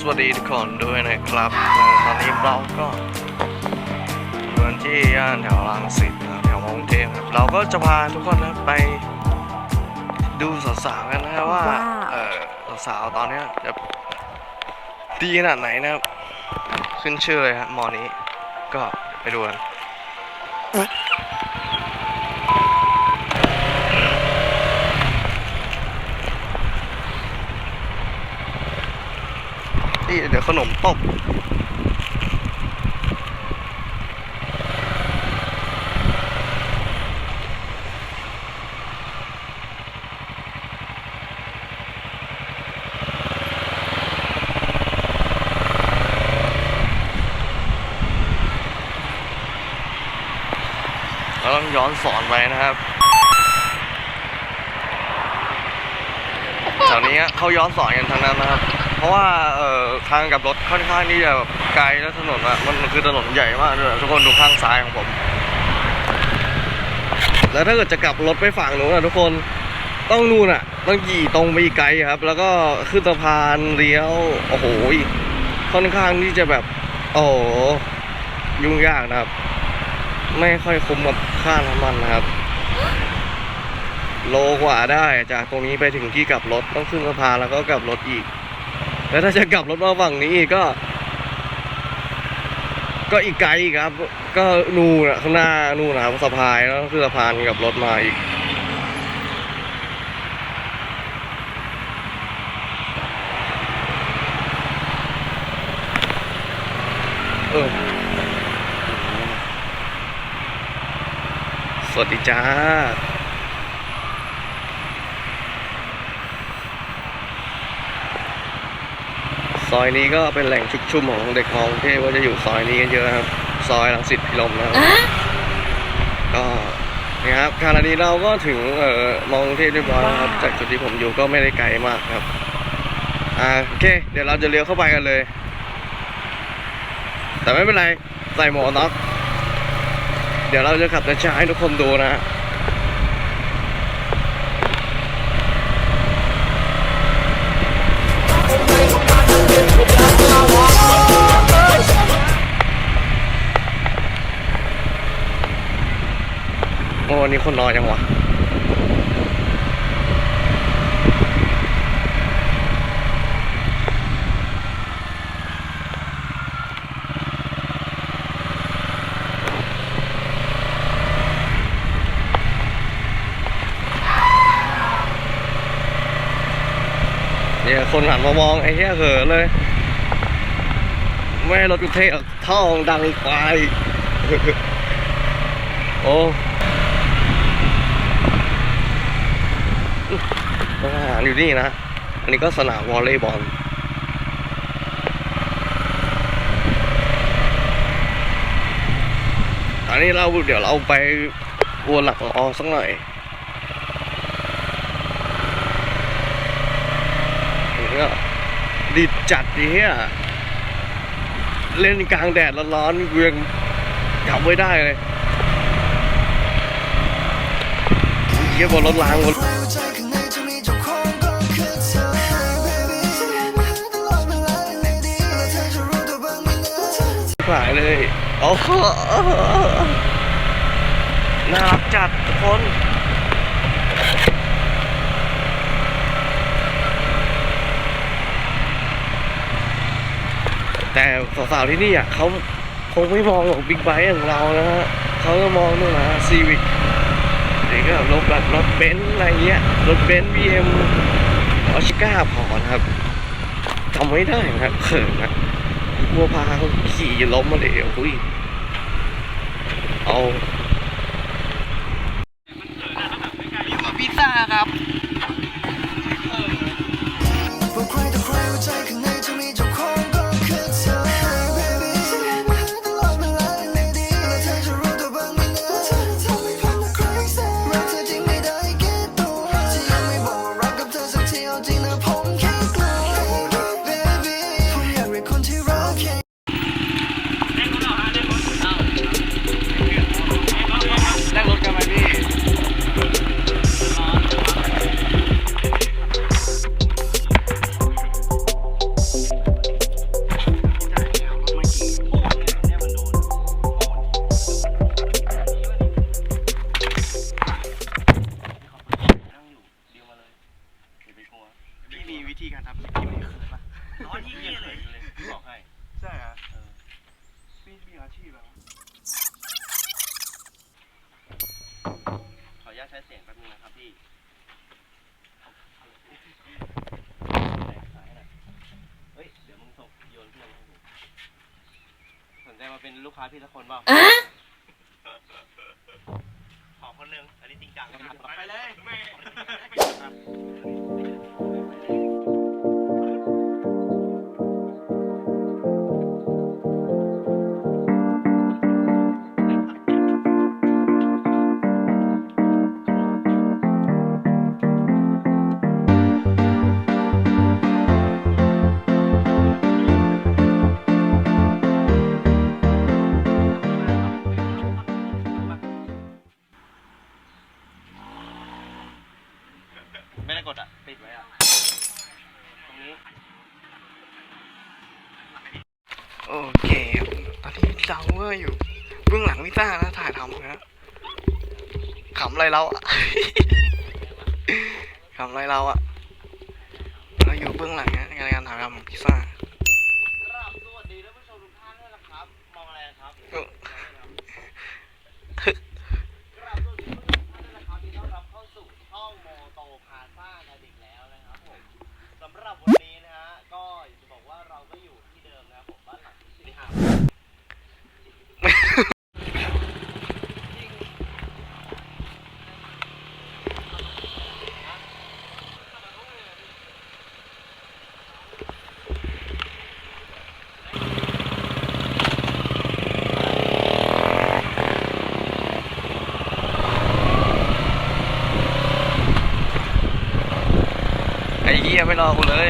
สวัสดีทุกคนด้วยนะครับเอ่อตอนนี้เราก็อยู่กันที่ย่านแถวรังสิตนะครับแถวกรุงเทพครับเราก็จะพาทุกคนนะไปดูสาวๆกันนะครับว่าว้าวเออสาวๆตอนเนี้ยจะดีขนาดไหนนะครับ ขึ้นชื่อเลยครับมอนี้ก็ไปดูกัน นี่เดี๋ยวขนมตกเราต้องย้อนสอนไปนะครับ ถวนี้เขาย้อนสอนกันทั้งนั้นนะครับ เพราะว่าเอ่อทางกับรถค่อนข้างที่จะแบบไกลแล้วถนนอะมันคือถนนใหญ่มากด้วยทุกคนดูข้างซ้ายของผม แล้วถ้าเกิดจะกลับรถไปฝั่งนู้นอะทุกคนต้องนู่นอะต้องขี่ตรงไปอีกไกลครับ แล้วก็ขึ้นสะพานเลี้ยวโอ้โหค่อนข้างที่จะแบบโอ้ยุ่งยากนะครับ ไม่ค่อยคุ้มกับค่าน้ำมันนะครับ โลกว่าได้จากตรงนี้ไปถึงที่กลับรถต้องขึ้นสะพานแล้วก็กลับรถอีก แล้วถ้าจะกลับรถมาฝั่งนี้ก็ ก็อีกไกลครับ ก็นู่นะข้างหน้านู่นนะครับสะพายแล้วขึ้นสะพานกับรถมาอีกเออสวัสดีจ้า ซอยนี้ก็เป็นแหล่งชุกชุมของเด็กมองเทพก็จะอยู่ซอยนี้กันเยอะนะครับ ซอยลังสิตพิรมนะครับก็นี่ครับขณะนี้เราก็ถึงเอ่อมองเทพเรียบร้อยแล้วครับ จากจุดที่ผมอยู่ก็ไม่ได้ไกลมากครับอ่าโอเค เดี๋ยวเราจะเลี้ยวเข้าไปกันเลย แต่ไม่เป็นไรใส่หมวกกนน็อกเดี๋ยวเราจะขับช้าๆให้ทุกคนดูนะฮะ โอ้นี่คนน้อยจังวะ คนหันมามองไอ้เหี้ยเห่อเลยไม่รถกูเทออกท่องดังควายโอ้านอาหารอยู่นี่นะ อันนี้ก็สนามวอลเลย์บอลอันนี้เราเดี๋ยวเราไปวนหลักออสักหน่อย ก็ ดีจัดดีเฮียเล่นกลางแดดร้อนๆเวียงกลับไว้ได้เลยเฮียบนรถล้างบนหายเลยโอ้โหน่ารักจัดทุกคน แต่สาวๆที่นี่อะเขาคงไม่มองหรอกบิ๊กไบค์อย่างเรานะฮะเขาก็มองนู่นนะซีวิกหรือก็รถแบบรถเบนซ์อะไรเงี้ยรถเบนซ์บีเอ็มออชิก้าพอนะครับจำไม่ได้นะครับเขินนะบัวพาเขาขี่ล้มมาเลยอุ้ยเอา พี่อาชีพแล้วขออนุญาตใช้เสียงแป๊บนึงนะครับพี่เฮ้ยเดี๋ยวมึงส่งโยนเพื่อนให้ดูสนใจมาเป็นลูกค้าพี่สักคนเปล่าขอคนหนึ่งอันนี้จริงจังไปเลย ตอนนี้เราอยู่ เบื้องหลังวิซ่านะถ่ายทำนะขำอะไรเราอะขำอะไรเราอะเราอยู่เบื้องหลังนะในการถ่ายทำของพิซซ่า ครับสวัสดีท่านผู้ชมทุกท่านด้วยนะครับ มองอะไรครับ เออ ครับสวัสดีท่านผู้ชมทุกท่านด้วยนะครับที่ต้อนรับเข้าสู่ช่องโมโตพาซ่ากันอีกแล้วนะครับผมสำหรับวันนี้นะฮะ ก็อยากจะบอกว่าเราก็อยู่ที่เดิมนะครับผมบ้านหลังที่สี่ห้า ไอ้ เหี้ยไม่รอกูเลย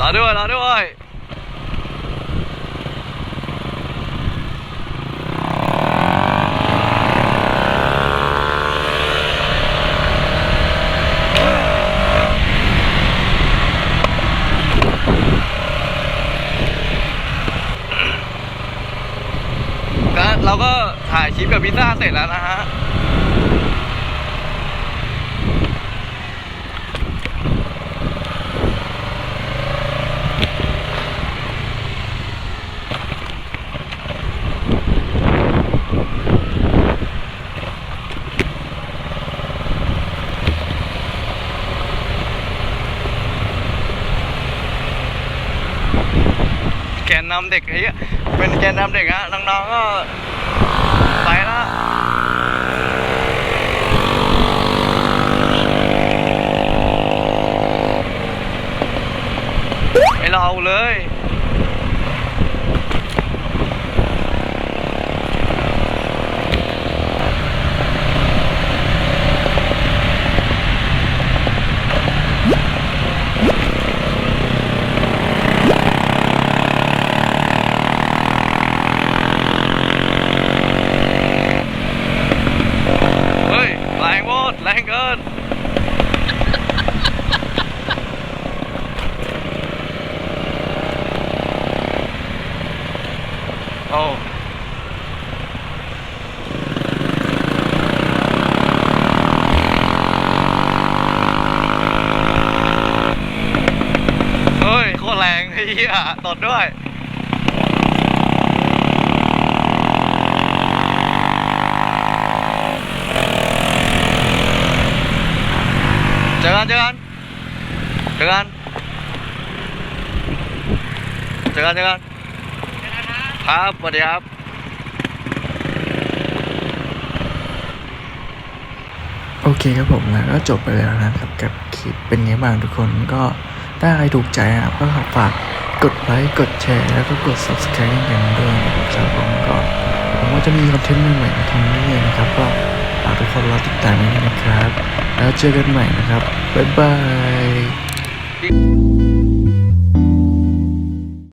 รอด้วย รอด้วย ก็ เราก็ถ่ายคลิปกับพิซซ่าเสร็จแล้วนะฮะ นนำเด็กไอ้เหี้ยเป็นแกนนำเด็กฮะน้องๆก็ไปละไม่ราเลย เฮ้ย แรงโวดแรงเกิน โอ้ เฮ้ย โคตรแรงไอ้ เหี้ยตดด้วยเจอกันเจอกันเจอกันเจอกันเจอกันครับสวัสดีครับโอเคครับผมแล้วก็จบไปแล้วนะครับกับคลิปเป็นไงบ้างทุกคนก็ ถ้าใครถูกใจครับก็ฝากกดไลค์กดแชร์แล้วก็กด subscribe กันด้วยนะครับผมก็ผมว่าจะมีคอนเทนต์ใหม่ๆมาทำเรื่อยๆนะครับ ก็ฝากทุกคนรอติดตามด้วยนะครับ แล้วเจอกันใหม่นะครับ บ๊ายบาย